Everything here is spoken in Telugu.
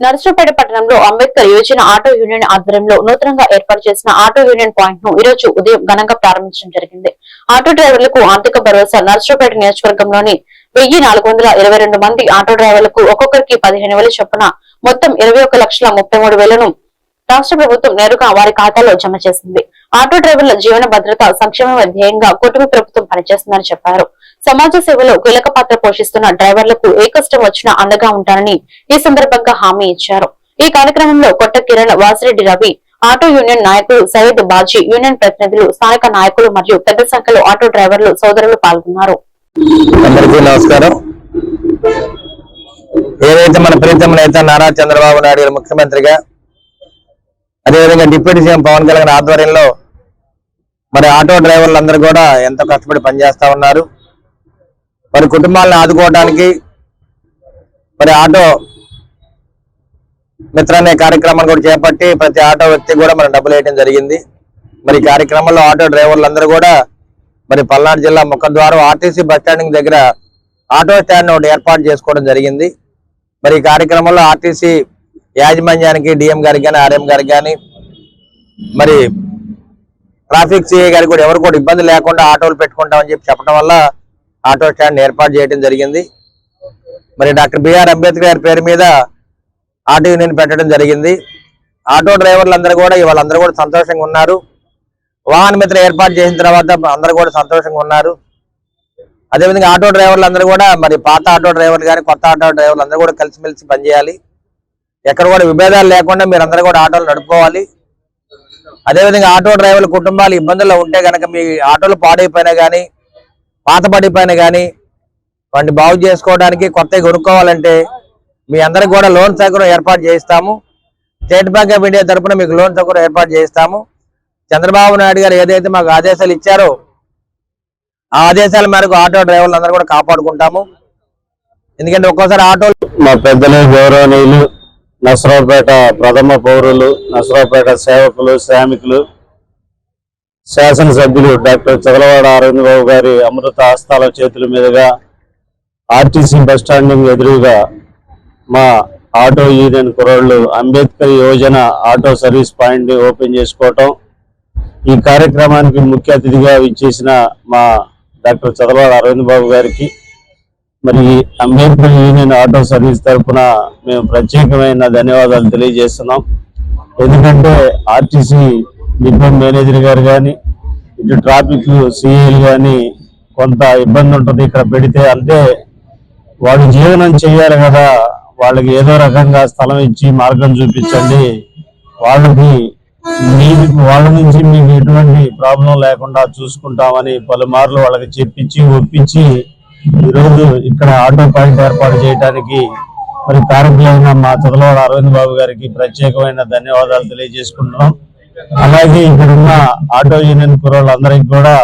నర్సరావుపేట పట్టణంలో అంబేద్కర్ యువజన ఆటో యూనియన్ ఆధ్వర్యంలో నూతనంగా ఏర్పాటు చేసిన ఆటో యూనియన్ పాయింట్ను ఈ రోజు ఉదయం ఘనంగా ప్రారంభించడం జరిగింది. ఆటో డ్రైవర్లకు ఆర్థిక భరోసా నర్సరావుపేట నియోజకవర్గంలోని వెయ్యి నాలుగు వందల ఇరవై రెండు మంది ఆటో డ్రైవర్లకు ఒక్కొక్కరికి పదిహేను వేల చొప్పున మొత్తం ఇరవై ఒక లక్షల ముప్పై మూడు వేలను రాష్ట్ర ప్రభుత్వం నేరుగా వారి ఖాతాలో జమ చేసింది. ఆటో డ్రైవర్ల జీవన భద్రత సంక్షేమ ధ్యేయంగా కూటమి ప్రభుత్వం పనిచేస్తుందని చెప్పారు. సమాజ సేవలో కీలక పాత్ర పోషిస్తున్న డ్రైవర్లకు ఏ కష్టం వచ్చినా అండగా ఉంటానని ఈ సందర్భంగా హామీ ఇచ్చారు. ఈ కార్యక్రమంలో కొట్ట కిరణ్ వాసిరెడ్డి రవి ఆటో యూనియన్ నాయకులు సయ్యద్ బాజీ యూనియన్ ప్రతినిధులు స్థానిక నాయకులు మరియు పెద్ద సంఖ్యలో ఆటో డ్రైవర్లు సోదరులు పాల్గొన్నారు. అందరికీ నమస్కారం. ఏదైతే మన ప్రీతమ నేత నారా చంద్రబాబు నాయుడు గారు ముఖ్యమంత్రిగా అదేవిధంగా డిప్యూటీ సీఎం పవన్ కళ్యాణ్ ఆధ్వర్యంలో మరి ఆటో డ్రైవర్లు అందరూ కూడా ఎంతో కష్టపడి పనిచేస్తా ఉన్నారు. మరి కుటుంబాలను ఆదుకోవడానికి మరి ఆటో మిత్ర అనే కార్యక్రమాన్ని కూడా చేపట్టి ప్రతి ఆటో వ్యక్తి కూడా మనం డబ్బులు వేయడం జరిగింది. మరి కార్యక్రమంలో ఆటో డ్రైవర్లందరూ కూడా మరి పల్నాడు జిల్లా ముఖద్వారం ఆర్టీసీ బస్ స్టాండింగ్ దగ్గర ఆటో స్టాండ్ ఒకటి ఏర్పాటు చేసుకోవడం జరిగింది. మరి ఈ కార్యక్రమంలో ఆర్టీసీ యాజమాన్యానికి డిఎం గారికి కానీ ఆర్ఎం గారికి కానీ మరి ట్రాఫిక్ సిఐ గారికి కూడా ఎవరు కూడా ఇబ్బంది లేకుండా ఆటోలు పెట్టుకుంటామని చెప్పి చెప్పడం వల్ల ఆటో స్టాండ్ ఏర్పాటు చేయడం జరిగింది. మరి డాక్టర్ బిఆర్ అంబేద్కర్ గారి పేరు మీద ఆటో యూనియన్ పెట్టడం జరిగింది. ఆటో డ్రైవర్లు అందరూ కూడా వాళ్ళందరూ కూడా సంతోషంగా ఉన్నారు. వాహన మిత్ర ఏర్పాటు చేసిన తర్వాత అందరూ కూడా సంతోషంగా ఉన్నారు. అదేవిధంగా ఆటో డ్రైవర్లు అందరూ కూడా మరి పాత ఆటో డ్రైవర్లు కానీ కొత్త ఆటో డ్రైవర్లు అందరూ కూడా కలిసిమెలిసి పనిచేయాలి. ఎక్కడ కూడా విభేదాలు లేకుండా మీరు అందరూ కూడా ఆటోలు నడుపుకోవాలి. అదేవిధంగా ఆటో డ్రైవర్ల కుటుంబాలు ఇబ్బందుల్లో ఉంటే కనుక మీ ఆటోలు పాడైపోయినా కానీ పాత పడిపోయినా కానీ వాటిని బాగు చేసుకోవడానికి కొత్తవి కొనుక్కోవాలంటే మీ అందరికి కూడా లోన్ సౌకర్యం ఏర్పాటు చేయిస్తాము. స్టేట్ బ్యాంక్ ఆఫ్ ఇండియా తరఫున మీకు లోన్ సౌకర్యం ఏర్పాటు చేయిస్తాము. చంద్రబాబు నాయుడు గారు ఏదైతే మాకు ఆదేశాలు ఇచ్చారో ఆ ఆదేశాల మేరకు ఆటో డ్రైవర్లు అందరూ కూడా కాపాడుకుంటాము. ఎందుకంటే ఒక్కోసారి ఆటో మా పెద్దలు గౌరవనీయులు నసరావుపేట ప్రథమ పౌరులు నసరావుపేట సేవకులు శ్రామికులు శాసనసభ్యులు డాక్టర్ చదలవాడ అరవింద్ బాబు గారి అమృత హస్తాల చేతుల మీదుగా ఆర్టీసీ బస్ స్టాండింగ్ ఎదురుగా మా ఆటో యూనియన్ కుర్రోళ్ళు Ambedkar Yojana auto service point open చేసుకోవటం. ఈ కార్యక్రమానికి ముఖ్య అతిథిగా ఇచ్చేసిన మా డాక్టర్ చదలవాడ అరవింద్ బాబు గారికి మరి అంబేద్కర్ యూనియన్ ఆటో సర్వీస్ తరఫున మేము ప్రత్యేకమైన ధన్యవాదాలు తెలియజేస్తున్నాం. ఎందుకంటే ఆర్టీసీ డిపో మేనేజర్ గారు కానీ ఇటు ట్రాఫిక్ సిఐలు కానీ కొంత ఇబ్బంది ఉంటుంది ఇక్కడ పెడితే. అంటే వాళ్ళు జీవనం చేయాలి కదా. వాళ్ళకి ఏదో రకంగా స్థలం ఇచ్చి మార్గం చూపించండి. వాళ్ళకి మీకు వాళ్ళ నుంచి మీకు ఎటువంటి ప్రాబ్లం లేకుండా చూసుకుంటామని పలుమార్లు వాళ్ళకి చెప్పించి ఒప్పించి ఈరోజు ఇక్కడ ఆటో పాయింట్ ఏర్పాటు చేయడానికి మరి కారకులైన మా చదలవాడ అరవింద్ బాబు గారికి ప్రత్యేకమైన ధన్యవాదాలు తెలియజేసుకుంటున్నాం. అలాగే ఇక్కడున్న ఆటో యూనియన్ కుర్రోళ్ళందరికీ కూడా